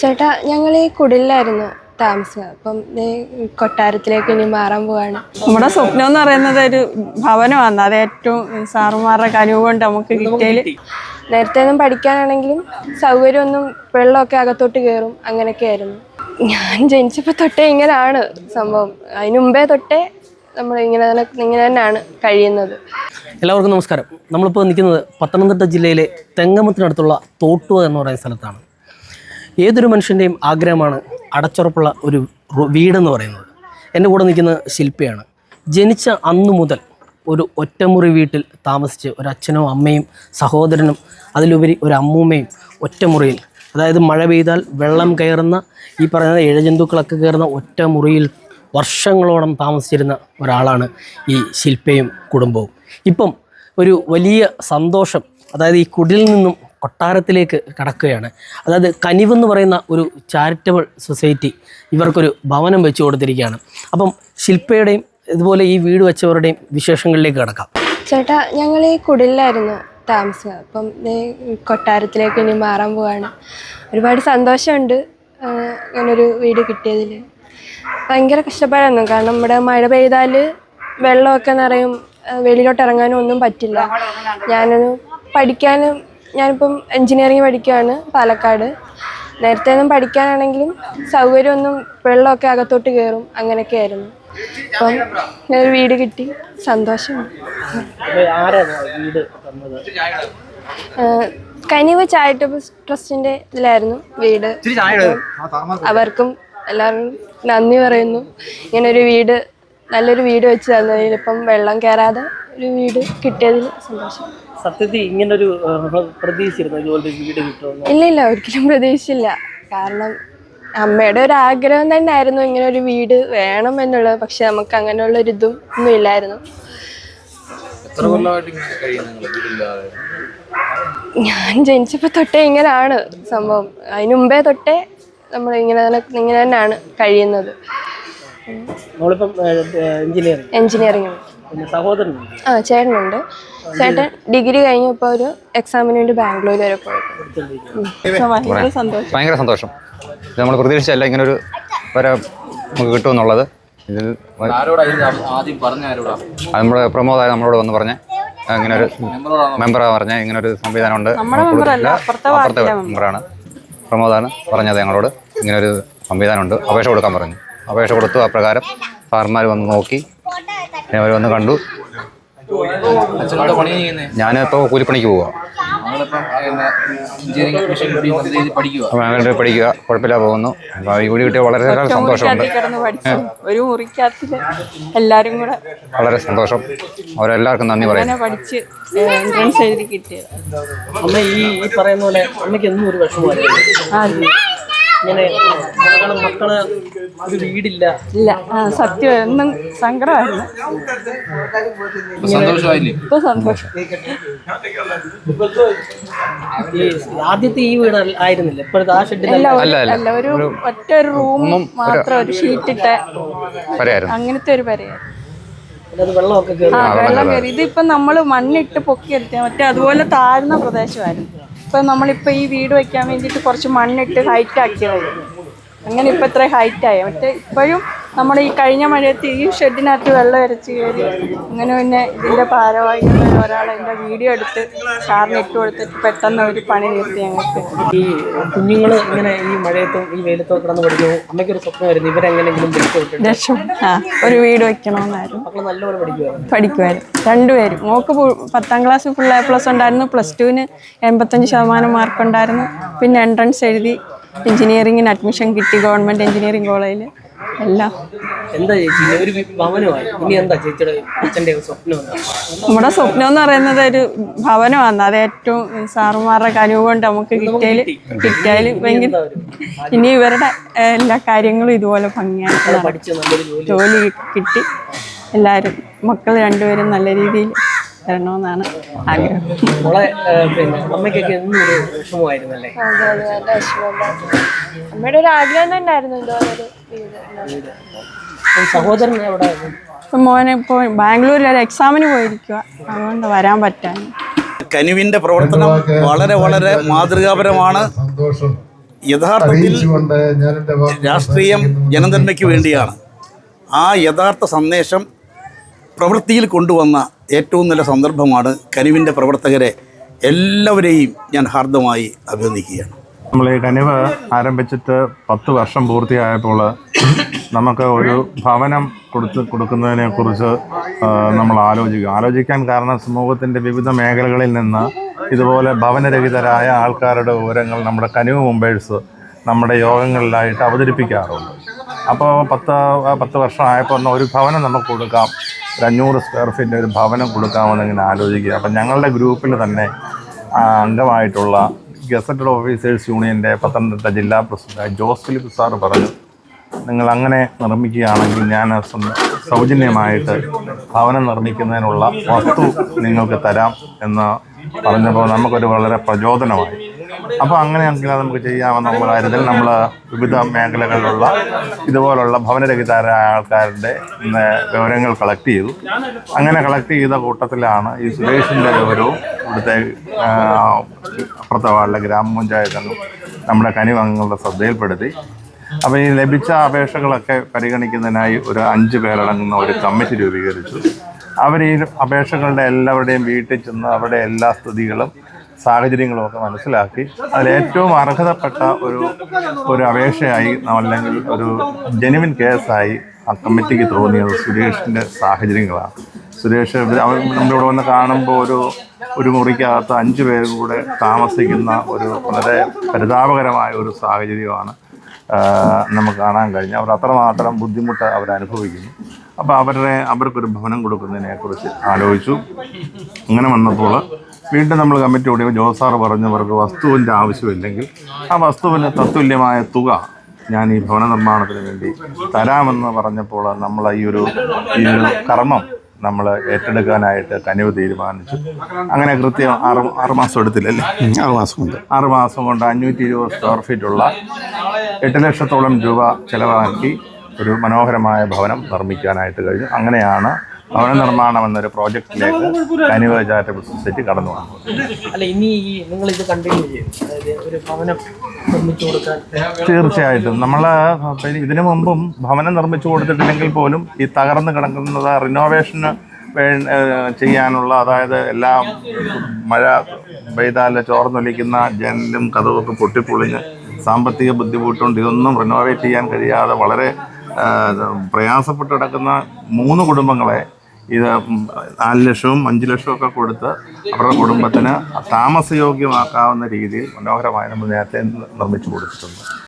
ചേട്ടാ ഞങ്ങൾ ഈ കുടിലായിരുന്നു താമസം അപ്പം കൊട്ടാരത്തിലേക്ക് ഇനി മാറാൻ പോവാണ്. നമ്മുടെ സ്വപ്നം എന്ന് പറയുന്നത് ഒരു ഭവനമാണ്. അത് ഏറ്റവും സാറുമാരുടെ കഴിവ് കൊണ്ട് നമുക്ക് കിട്ടിയാൽ നേരത്തെ ഒന്നും പഠിക്കാനാണെങ്കിലും സൗകര്യമൊന്നും വെള്ളമൊക്കെ അകത്തോട്ട് കയറും. അങ്ങനെയൊക്കെ ആയിരുന്നു. ഞാൻ ജനിച്ചപ്പോൾ തൊട്ടേ ഇങ്ങനെയാണ് സംഭവം. അതിന് മുമ്പേ തൊട്ടേ നമ്മൾ ഇങ്ങനെ തന്നെ ഇങ്ങനെ തന്നെയാണ് കഴിയുന്നത്. എല്ലാവർക്കും നമസ്കാരം. നമ്മളിപ്പോൾ നിൽക്കുന്നത് പത്തനംതിട്ട ജില്ലയിലെ തെങ്ങമത്തിനടുത്തുള്ള തോട്ടുവ എന്ന് പറയുന്ന സ്ഥലത്താണ്. ഏതൊരു മനുഷ്യന്റെയും ആഗ്രഹമാണ് അടച്ചുറപ്പുള്ള ഒരു വീടെന്ന് പറയുന്നത്. എന്റെ കൂടെ നിൽക്കുന്ന ശില്പിയാണ്. ജനിച്ച അന്നു മുതൽ ഒരു ഒറ്റമുറി വീട്ടിൽ താമസിച്ച് ഒരു അച്ഛനും അമ്മയും സഹോദരനും അതിലുപരി ഒരു അമ്മൂമ്മയും ഒറ്റമുറിയിൽ അതായത് മഴ പെയ്താൽ വെള്ളം കയറുന്ന ഈ പറയുന്ന ഇഴജന്തുക്കളൊക്കെ കയറുന്ന ഒറ്റമുറിയിൽ വർഷങ്ങളോളം താമസിച്ചിരുന്ന ഒരാളാണ് ഈ ശില്പയും കുടുംബവും. ഇപ്പം ഒരു വലിയ സന്തോഷം അതായത് ഈ കുടിൽ നിന്നും കൊട്ടാരത്തിലേക്ക് കടക്കുകയാണ്. അതായത് കനിവെന്ന് പറയുന്ന ഒരു ചാരിറ്റബിൾ സൊസൈറ്റി ഇവർക്കൊരു ഭവനം വെച്ച് കൊടുത്തിരിക്കുകയാണ്. അപ്പം ശില്പയുടെയും ഇതുപോലെ ഈ വീട് വെച്ചവരുടെയും വിശേഷങ്ങളിലേക്ക് കടക്കാം. ചേട്ടാ ഞങ്ങൾ ഈ കുടിലായിരുന്നു താമസം അപ്പം കൊട്ടാരത്തിലേക്ക് ഇനി മാറാൻ പോവാണ്. ഒരുപാട് സന്തോഷമുണ്ട് ഞാനൊരു വീട് കിട്ടിയതിൽ. ഭയങ്കര കഷ്ടപ്പാടായിരുന്നു. കാരണം നമ്മുടെ മഴ പെയ്താൽ വെള്ളമൊക്കെ നിറയും വെളിയിലോട്ട് ഇറങ്ങാനും ഒന്നും പറ്റില്ല. ഞാനൊന്ന് പഠിക്കാനും ഞാനിപ്പം എൻജിനീയറിങ് പഠിക്കുകയാണ് പാലക്കാട്. നേരത്തെ ഒന്നും പഠിക്കാനാണെങ്കിലും സൗകര്യമൊന്നും വെള്ളമൊക്കെ അകത്തോട്ട് കയറും അങ്ങനെയൊക്കെ ആയിരുന്നു അപ്പം ഞാനൊരു വീട് കിട്ടി സന്തോഷം. കനിവ് ചാരിറ്റബിൾ ട്രസ്റ്റിന്റെ ഇതിലായിരുന്നു വീട്. അവർക്കും എല്ലാവരും നന്ദി പറയുന്നു. ഇങ്ങനൊരു ഒരു വീട് നല്ലൊരു വീട് വെച്ച് തന്നതിൽ ഇപ്പം വെള്ളം കയറാതെ ഒരു വീട് കിട്ടിയതിൽ സന്തോഷം. സത്യത്തിൽ ഇങ്ങനൊരു പ്രതീക്ഷിച്ചിരുന്നു ജോലി വീട് കിട്ടുമെന്ന്? ഇല്ല ഇല്ല ഒരിക്കലും പ്രതീക്ഷിച്ചില്ല. കാരണം അമ്മയുടെ ഒരു ആഗ്രഹം തന്നെ ആയിരുന്നു ഇങ്ങനെ ഒരു വീട് വേണം എന്നുള്ളത്. പക്ഷെ നമുക്ക് അങ്ങനെയുള്ള ഒരു ഇതും ഒന്നും ഇല്ലായിരുന്നു ഞാൻ ജനിച്ചപ്പോൾ തൊട്ടേ ഇങ്ങനാണ് സംഭവം. അതിനു മുമ്പേ തൊട്ടേ നമ്മൾ ഇങ്ങനെ തന്നെ ഇങ്ങനെ തന്നെയാണ് കഴിയുന്നത്. എഞ്ചിനീയറിംഗ്. എഞ്ചിനീയറിംഗ്. പിന്നെ സഹോദരനുണ്ട്. ആ ചേട്ടനുണ്ട്. ചേട്ടൻ ഡിഗ്രി കഴിഞ്ഞപ്പോൾ ഒരു എക്സാമിന് വേണ്ടി ബാംഗ്ലൂർ വരെ പോയത് ഭയങ്കര സന്തോഷം. ഭയങ്കര സന്തോഷം. ഇത് നമ്മൾ പ്രതീക്ഷിച്ചല്ല ഇങ്ങനെ ഒരു വരെ നമുക്ക് കിട്ടുമെന്നുള്ളത്. ഇതിൽ വ- ആരോടാ ഇത് ആദ്യം പറഞ്ഞ ആരോടാ? അത് നമ്മുടെ പ്രമോദായ നമ്മളോട് വന്ന് പറഞ്ഞ ഇങ്ങനെ ഒരു മെമ്പറാ പറഞ്ഞ ഇങ്ങനെ ഒരു സംവിധാനം ഉണ്ട് നമ്മുടെ മെമ്പറല്ല അപ്പുറത്തെ അപ്പുറത്തെ മെമ്പറാണ്. പ്രമോദാണ് പറഞ്ഞത് ഞങ്ങളോട്. ഇങ്ങനെ ഒരു സംവിധാനം ഉണ്ട് അപേക്ഷ കൊടുക്കാൻ പറഞ്ഞു. അപേക്ഷ കൊടുത്തു. അപ്രകാരം പ്രകാരം സാർമാർ വന്ന് നോക്കി. അവർ വന്ന് കണ്ടു. ഞാനിപ്പോൾ കൂലിപ്പണിക്ക് പോവാം. പഠിക്കുക. കുഴപ്പമില്ല പോകുന്നു. അപ്പോൾ കൂടി വീട് കിട്ടിയ വളരെ സന്തോഷമുണ്ട് ഒരു മുറിക്കകത്തിൽ എല്ലാരും കൂടെ വളരെ സന്തോഷം. അവരെല്ലാവർക്കും നന്ദി പറയാം. പഠിച്ച് എൻട്രൻസ് എഴുതി കിട്ടിയത്. അമ്മ ഈ പറയുന്ന പോലെ അമ്മയ്ക്ക് എന്നും ഒരു വിഷമമായിരുന്നു. ആ ഇങ്ങനെ മക്കൾ മക്കൾ ഒരു വീടില്ല ഇല്ല. ആ സത്യം. എന്നും സങ്കടമായിരുന്നു. ഇപ്പൊ സന്തോഷമായില്ലേ? ഇപ്പൊ സന്തോഷം. ഈ ആദ്യത്തെ ഈ വീട് അല്ല- ആയിരുന്നില്ല? ഇപ്പോഴത്തെ ആ ഷെഡിൽ അല്ല ഒരു- അല്ല, അല്ല. അല്ല ഒരു ഒറ്റ ഒരു റൂം മാത്രം ഒരു ഷീറ്റ് ഇട്ട വരെയായിരുന്നു അങ്ങനത്തെ ഒരു പെരയായിരുന്നു. അത് വെള്ളമൊക്കെ കയറി ആ വെള്ളം കയറി ഇതിപ്പോ നമ്മൾ മണ്ണിട്ട് പൊക്കിയെടുത്ത മറ്റേ അതുപോലെ താഴ്ന്ന പ്രദേശമായിരുന്നു. ഇപ്പൊ നമ്മളിപ്പോൾ ഈ വീട് വയ്ക്കാൻ വേണ്ടിയിട്ട് കുറച്ച് മണ്ണിട്ട് ഹൈറ്റ് ആക്കിയതായിരുന്നു അങ്ങനെ ഇപ്പൊ ഇത്ര ഹൈറ്റ് ആയി മറ്റേ ഇപ്പോഴും നമ്മൾ ഈ കഴിഞ്ഞ മഴയത്ത് ഈ ഷെഡിനകത്ത് വെള്ളം അരച്ച് കയറി. അങ്ങനെ പിന്നെ ഇതിന്റെ ഭാരമായി ഒരാൾ അതിന്റെ വീഡിയോ എടുത്ത് സാറിന് ഇട്ട് കൊടുത്തിട്ട് പെട്ടെന്ന് ഒരു പണി നിർത്തി ഞങ്ങൾക്ക്. ഈ കുഞ്ഞുങ്ങൾ ഇങ്ങനെ ഈ മഴയത്തും ഈ വെയിലത്തും കിടന്ന് പഠിക്കുന്നു. അമ്മയ്ക്കൊരു സ്വപ്നമായിരുന്നു. ഇവരെങ്ങനെങ്കിലും ലക്ഷം ആ ഒരു വീട് വെക്കണമെന്നായിരുന്നു. മക്കൾ നല്ലപോലെ പഠിക്കുമായിരുന്നു പഠിക്കുമായിരുന്നു രണ്ടുപേരും മോക്ക് പത്താം ക്ലാസ് ഫുൾ എ പ്ലസ് ഉണ്ടായിരുന്നു. പ്ലസ് ടുവിന് എൺപത്തഞ്ച് ശതമാനം മാർക്ക് ഉണ്ടായിരുന്നു. പിന്നെ എൻട്രൻസ് എഴുതി എഞ്ചിനീയറിങ്ങിന് അഡ്മിഷൻ കിട്ടി ഗവൺമെന്റ് എഞ്ചിനീയറിംഗ് കോളേജിൽ എല്ലാം എന്താ ചേച്ചി? ഒരു ഭവനമായി ഇനി എന്താ ചേച്ചിയുടെ അച്ഛന്റെ സ്വപ്നം? നമ്മുടെ സ്വപ്നം എന്ന് പറയുന്നത് ഒരു ഭവനമാണ് അത് ഏറ്റവും സാറുമാരുടെ കഴിവ് കൊണ്ട് നമുക്ക് കിട്ടിയാൽ കിട്ടിയാൽ ഭയങ്കര ഇനി ഇവരുടെ എല്ലാ കാര്യങ്ങളും ഇതുപോലെ ഭംഗിയായിട്ട് ജോലി. കിട്ടി. എല്ലാവരും മക്കൾ രണ്ടുപേരും നല്ല രീതിയിൽ വരണമെന്നാണ് ആഗ്രഹം. മോളെ പിന്നെ അമ്മയ്ക്കൊക്കെ എന്നും ഒരു വിഷമമായിരുന്നല്ലേ? അതെ അതെ നല്ല വിഷമമുണ്ടായിരുന്നു അമ്മയുടെ ഒരു ആഗ്രഹം തന്നെ ആയിരുന്നു ഇതുപോലെ ഒരു വീട് അപ്പം സഹോദരൻ എവിടെ? ഇപ്പം മോനെ ഇപ്പോൾ ബാംഗ്ലൂരിൽ ഒരു എക്സാമിന് പോയിരിക്കുക അതുകൊണ്ട് വരാൻ പറ്റാൻ. കനുവിന്റെ പ്രവർത്തനം വളരെ വളരെ മാതൃകാപരമാണ്. യഥാർത്ഥത്തിൽ അറിയിച്ചുകൊണ്ട് ഞാൻ എന്റെ വാക്കുകൾ രാഷ്ട്രീയം ജനനന്മയ്ക്ക് വേണ്ടിയാണ്. ആ യഥാർത്ഥ സന്ദേശം പ്രവൃത്തിയിൽ കൊണ്ടുവന്ന ഏറ്റവും നല്ല സന്ദർഭമാണ് കനിവിന്റെ പ്രവർത്തകരെ എല്ലാവരെയും ഞാൻ ഹാർദമായി അഭിനന്ദിക്കുകയാണ്. നമ്മൾ ഈ കനിവ് ആരംഭിച്ചിട്ട് പത്ത് വർഷം പൂർത്തിയായപ്പോൾ നമുക്ക് ഒരു ഭവനം കൊടുത്ത് കൊടുക്കുന്നതിനെ കുറിച്ച് നമ്മൾ ആലോചിക്കും. ആലോചിക്കാൻ കാരണം സമൂഹത്തിന്റെ വിവിധ മേഖലകളിൽ നിന്ന് ഇതുപോലെ ഭവനരഹിതരായ ആൾക്കാരുടെ വിവരങ്ങൾ നമ്മുടെ കനിവ് മുമ്പേഴ്സ് നമ്മുടെ യോഗങ്ങളിലായിട്ട് അവതരിപ്പിക്കാറുണ്ട്. അപ്പോൾ പത്ത് പത്ത് വർഷമായപ്പോൾ ഒരു ഭവനം നമുക്ക് കൊടുക്കാം. ഒരു അഞ്ഞൂറ് സ്ക്വയർ ഫീറ്റ് ഒരു ഭവനം കൊടുക്കാമെന്ന് ഇങ്ങനെ ആലോചിക്കുക. അപ്പം ഞങ്ങളുടെ ഗ്രൂപ്പിൽ തന്നെ അംഗമായിട്ടുള്ള ഗസറ്റഡ് ഓഫീസേഴ്സ് യൂണിയന്റെ പത്തനംതിട്ട ജില്ലാ പ്രസിഡന്റ് ജോസ് ഫിലിപ്പ് സാറ് പറഞ്ഞു നിങ്ങൾ അങ്ങനെ നിർമ്മിക്കുകയാണെങ്കിൽ ഞാൻ സൗജന്യമായിട്ട് ഭവനം നിർമ്മിക്കുന്നതിനുള്ള വസ്തു നിങ്ങൾക്ക് തരാം എന്ന് പറഞ്ഞപ്പോൾ നമുക്കൊരു വളരെ പ്രചോദനമായി. അപ്പോൾ അങ്ങനെയാണെങ്കിൽ നമുക്ക് ചെയ്യാമെന്നുള്ള കാര്യത്തിൽ നമ്മൾ വിവിധ മേഖലകളിലുള്ള ഇതുപോലുള്ള ഭവനരഹിതരായ ആൾക്കാരുടെ വിവരങ്ങൾ കളക്ട് ചെയ്തു. അങ്ങനെ കളക്ട് ചെയ്ത കൂട്ടത്തിലാണ് ഈ സുരേഷിന്റെ വിവരവും ഇവിടുത്തെ അപ്പുറത്തെ വാർഡിലെ ഗ്രാമപഞ്ചായത്ത് അംഗം നമ്മുടെ കനിവംഗങ്ങളുടെ ശ്രദ്ധയിൽപ്പെടുത്തി. അപ്പോൾ ഈ ലഭിച്ച അപേക്ഷകളൊക്കെ പരിഗണിക്കുന്നതിനായി ഒരു അഞ്ച് പേരടങ്ങുന്ന ഒരു കമ്മിറ്റി രൂപീകരിച്ചു. അവർ ഈ അപേക്ഷകളുടെ എല്ലാവരുടെയും വീട്ടിൽ ചെന്ന് അവരുടെ എല്ലാ സ്ഥിതികളും സാഹചര്യങ്ങളും ഒക്കെ മനസ്സിലാക്കി അതിലേറ്റവും അർഹതപ്പെട്ട ഒരു ഒരു അപേക്ഷയായി അല്ലെങ്കിൽ ഒരു ജെനുവിൻ കേസായി ആ കമ്മിറ്റിക്ക് തോന്നിയത് സുരേഷിന്റെ സാഹചര്യങ്ങളാണ്. സുരേഷ് അവൻ നമ്മളിവിടെ വന്ന് കാണുമ്പോൾ ഒരു ഒരു മുറിക്കകത്ത് അഞ്ച് പേരും കൂടെ താമസിക്കുന്ന ഒരു വളരെ പരിതാപകരമായ ഒരു സാഹചര്യമാണ് നമുക്ക് കാണാൻ കഴിഞ്ഞു അവർ അത്രമാത്രം ബുദ്ധിമുട്ട് അവരനുഭവിക്കുന്നു അപ്പോൾ അവരുടെ അവർക്കൊരു ഭവനം കൊടുക്കുന്നതിനെക്കുറിച്ച് ആലോചിച്ചു. അങ്ങനെ വന്നപ്പോൾ വീണ്ടും നമ്മൾ കമ്മിറ്റി കൂടി ജോസാർ പറഞ്ഞവർക്ക് വസ്തുവിന്റെ ആവശ്യമില്ലെങ്കിൽ ആ വസ്തുവിന് തത്തുല്യമായ തുക ഞാൻ ഈ ഭവന നിർമ്മാണത്തിന് വേണ്ടി തരാമെന്ന് പറഞ്ഞപ്പോൾ നമ്മൾ ഈ ഒരു ഈ ഒരു കർമ്മം നമ്മൾ ഏറ്റെടുക്കാനായിട്ട് കനിവ് തീരുമാനിച്ചു. അങ്ങനെ കൃത്യം ആറ് ആറ് മാസം എടുത്തില്ലല്ലേ? ആറ് മാസം കൊണ്ട് ആറ് മാസം കൊണ്ട് അഞ്ഞൂറ്റി ഇരുപത് സ്ക്വയർ ഫീറ്റുള്ള എട്ട് ലക്ഷത്തോളം രൂപ ചിലവാക്കി ഒരു മനോഹരമായ ഭവനം നിർമ്മിക്കാനായിട്ട് കഴിഞ്ഞു. അങ്ങനെയാണ് ഭവന നിർമ്മാണം എന്നൊരു പ്രോജക്റ്റിലേക്ക് കനിവ ചാരിറ്റബിൾ സൊസൈറ്റി കടന്നു വന്നു. അല്ല ഇനി നിങ്ങൾ ഇത് കണ്ടിന്യൂ ചെയ്യും. ഒരു ഭവനം നിർമ്മിച്ചു കൊടുക്കാൻ. തീർച്ചയായിട്ടും. നമ്മൾ ഇതിനു മുമ്പും ഭവനം നിർമ്മിച്ചു കൊടുത്തിട്ടില്ലെങ്കിൽ പോലും ഈ തകർന്നു കിടക്കുന്നത് റിനോവേഷന് ചെയ്യാനുള്ള അതായത് എല്ലാം മഴ പെയ്താൽ ചോർന്നൊലിക്കുന്ന ജനലും കഥവൊക്കെ പൊട്ടിപ്പൊളിഞ്ഞ് സാമ്പത്തിക ബുദ്ധിമുട്ടുണ്ട്. ഇതൊന്നും റിനോവേറ്റ് ചെയ്യാൻ കഴിയാതെ വളരെ പ്രയാസപ്പെട്ട് കിടക്കുന്ന മൂന്ന് കുടുംബങ്ങളെ ഇത് നാല് ലക്ഷവും അഞ്ച് ലക്ഷവും ഒക്കെ കൊടുത്ത് അവരുടെ കുടുംബത്തിന് താമസയോഗ്യമാക്കാവുന്ന രീതിയിൽ മനോഹരമായി നമ്മൾ നേരത്തെ നിർമ്മിച്ചു കൊടുത്തിട്ടുണ്ട്.